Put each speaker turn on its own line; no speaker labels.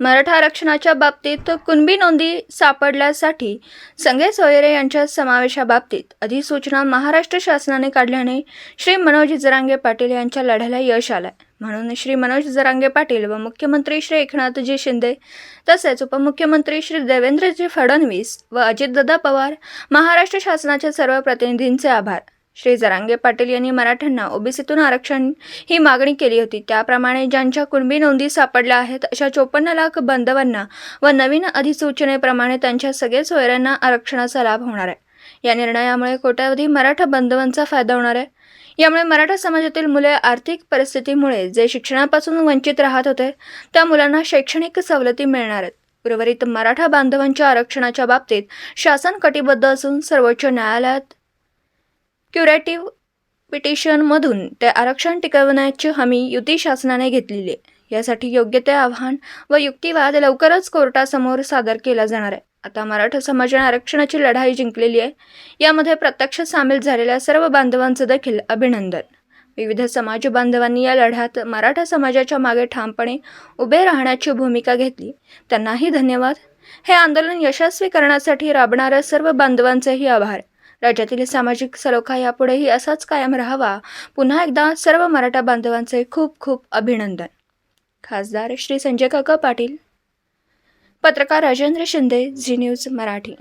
मराठा आरक्षणाच्या बाबतीत कुणबी नोंदी सापडल्यासाठी संगे सोयरे यांच्या समावेशाबाबतीत अधिसूचना महाराष्ट्र शासनाने काढल्याने श्री मनोज जरांगे पाटील यांच्या लढ्याला यश आलंय. म्हणून श्री मनोज जरांगे पाटील व मुख्यमंत्री श्री एकनाथजी शिंदे तसेच उपमुख्यमंत्री श्री देवेंद्रजी फडणवीस व अजितदादा पवार महाराष्ट्र शासनाच्या सर्व प्रतिनिधींचे आभार. श्री जरांगे पाटील यांनी मराठ्यांना ओबीसीतून आरक्षण ही मागणी केली होती. त्याप्रमाणे ज्यांच्या कुणबी नोंदी सापडल्या आहेत अशा चोपन्न लाख बांधवांना व नवीन अधिसूचनेप्रमाणे त्यांच्या सगळे सोयऱ्यांना आरक्षणाचा लाभ होणार आहे. या निर्णयामुळे कोट्यावधी मराठा बांधवांचा फायदा होणार आहे. यामुळे मराठा समाजातील मुले आर्थिक परिस्थितीमुळे जे शिक्षणापासून वंचित राहत होते त्या मुलांना शैक्षणिक सवलती मिळणार आहेत. उर्वरित मराठा बांधवांच्या आरक्षणाच्या बाबतीत शासन कटिबद्ध असून सर्वोच्च न्यायालयात क्युरेटिव्ह पिटिशनमधून ते आरक्षण टिकवण्याची हमी युती शासनाने घेतलेली आहे. यासाठी योग्य ते आव्हान व युक्तिवाद लवकरच कोर्टासमोर सादर केला जाणार आहे. आता मराठा समाजाने आरक्षणाची लढाई जिंकलेली आहे. यामध्ये प्रत्यक्ष सामील झालेल्या सर्व बांधवांचं देखील अभिनंदन. विविध समाज बांधवांनी या लढ्यात मराठा समाजाच्या मागे ठामपणे उभे राहण्याची भूमिका घेतली. त्यांनाही धन्यवाद. हे आंदोलन यशस्वी करण्यासाठी राबणाऱ्या सर्व बांधवांचेही आभार. राज्यातील सामाजिक सलोखा यापुढेही असाच कायम राहावा. पुन्हा एकदा सर्व मराठा बांधवांचे खूप खूप अभिनंदन. खासदार श्री संजय काका पाटील. पत्रकार राजेंद्र शिंदे झी न्यूज मराठी.